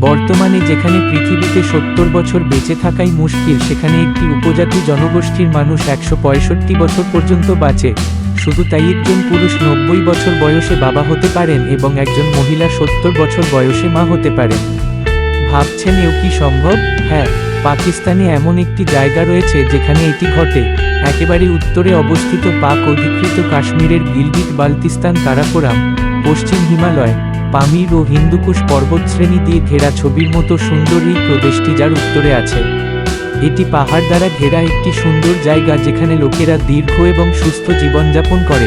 বর্তমানে যেখানে পৃথিবীতে সত্তর বছর বেঁচে থাকাই মুশকিল, সেখানে একটি উপজাতি জনগোষ্ঠীর মানুষ একশো পঁয়ষট্টি বছর পর্যন্ত বাঁচে। শুধু তাই একজন পুরুষ নব্বই বছর বয়সে বাবা হতে পারেন এবং একজন মহিলা সত্তর বছর বয়সে মা হতে পারেন। ভাবছেন এও কি সম্ভব? হ্যাঁ পাকিস্তানে এমন একটি জায়গা রয়েছে যেখানে এটি ঘটে। একেবারে উত্তরে অবস্থিত পাক অধিকৃত কাশ্মীরের গিলগিট বালতিস্তান কারাকোরাম পশ্চিম হিমালয়। পামির ও হিন্দুকুশ পর্বতশ্রেণী দিয়ে ঘেরা ছবির মতো সুন্দর এই প্রদেশটি যার উত্তরে আছে। এটি পাহাড় দ্বারা ঘেরা একটি সুন্দর জায়গা যেখানে লোকেরা দীর্ঘ এবং সুস্থ জীবনযাপন করে।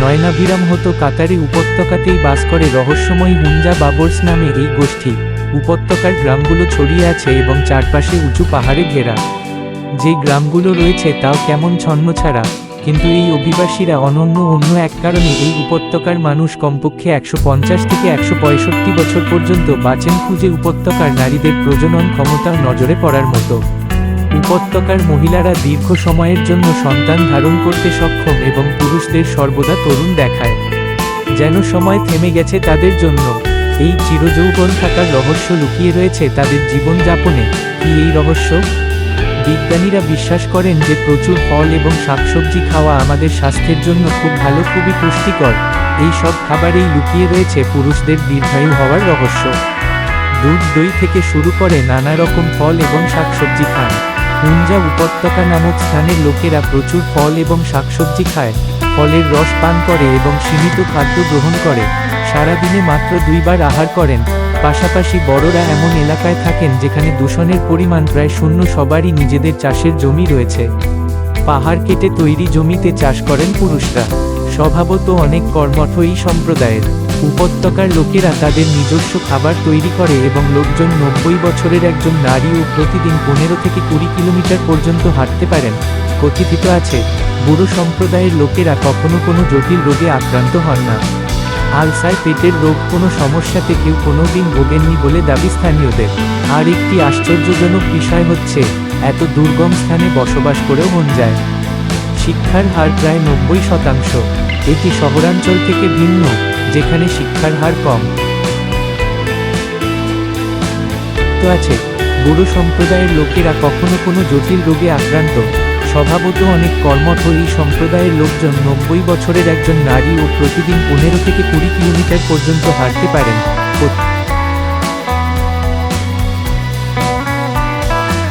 নয়নাভিরাম হতো কাতারি উপত্যকাতেই বাস করে রহস্যময় হুঞ্জা বাবর্স নামে এই গোষ্ঠী। উপত্যকার গ্রামগুলো ছড়িয়ে আছে এবং চারপাশে উঁচু পাহাড়ে ঘেরা। যে গ্রামগুলো রয়েছে তাও কেমন ছন্ন ছাড়া কিন্তু এই অভিবাসীরা অনন্য অন্য এক কারণে এই উপত্যকার মানুষ কমপক্ষে একশো পঞ্চাশ থেকে একশো পঁয়ষট্টি বছর পর্যন্ত বাঁচেন খুঁজে উপত্যকার নারীদের প্রজনন ক্ষমতা নজরে পড়ার মতো। উপত্যকার মহিলারা দীর্ঘ সময়ের জন্য সন্তান ধারণ করতে সক্ষম এবং পুরুষদের সর্বদা তরুণ দেখায়। যেন সময় থেমে গেছে তাদের জন্য, এই চিরযৌবন থাকার রহস্য লুকিয়ে রয়েছে তাদের জীবনযাপনে। কি এই রহস্য? বিজ্ঞানীরা বিশ্বাস করেন যে প্রচুর ফল এবং শাকসবজি খাওয়া আমাদের স্বাস্থ্যের জন্য খুব ভালো, খুবই পুষ্টিকর। এই সব খাবারেই লুকিয়ে রয়েছে পুরুষদের দীর্ঘায়ু হওয়ার রহস্য। দুধ, দই থেকে শুরু করে নানা রকম ফল এবং শাকসবজি খান। হুঞ্জা উপত্যকা নামক স্থানের লোকেরা প্রচুর ফল এবং শাকসবজি খায়। ফলের রস পান করে এবং সীমিত খাদ্য গ্রহণ করে। সারাদিনে মাত্র দুইবার আহার করেন। পাশাপাশি বড়রা এমন এলাকায় থাকেন যেখানে দূষণের পরিমাণ প্রায় শূন্য, সবারই নিজেদের চাষের জমি রয়েছে। পাহাড় কেটে তৈরি জমিতে চাষ করেন পুরুষরা। স্বভাবত অনেক কর্মঠ এই সম্প্রদায়ের। উপত্যকার লোকেরা তাদের নিজস্ব খাবার তৈরি করে এবং লোকজন নব্বই বছরের একজন নারী ও প্রতিদিন পনেরো থেকে কুড়ি কিলোমিটার পর্যন্ত হাঁটতে পারেন। কথিত আছে, বুড়ো সম্প্রদায়ের লোকেরা কখনো কোনো জটিল রোগে আক্রান্ত হন না। আলসার পেটের রোগ কোনো সমস্যাতে কেউ কোনোদিন ভোগেননি বলে দাবি স্থানীয়দের। আর একটি আশ্চর্যজনক বিষয় হচ্ছে, এত দুর্গম স্থানে বসবাস করেও মন যায়। শিক্ষার হার প্রায় নব্বই শতাংশ। এটি শহরাঞ্চল থেকে ভিন্ন, যেখানে শিক্ষার হার কম। তো আছে, বুড়ো সম্প্রদায়ের লোকেরা কখনো কোনো জটিল রোগে আক্রান্ত। স্বভাবত অনেক কর্মঠ এই সম্প্রদায়ের লোকজন নব্বই বছরের একজন নারী ও প্রতিদিন পনেরো থেকে কুড়ি কিলোমিটার পর্যন্ত হাঁটতে পারেন।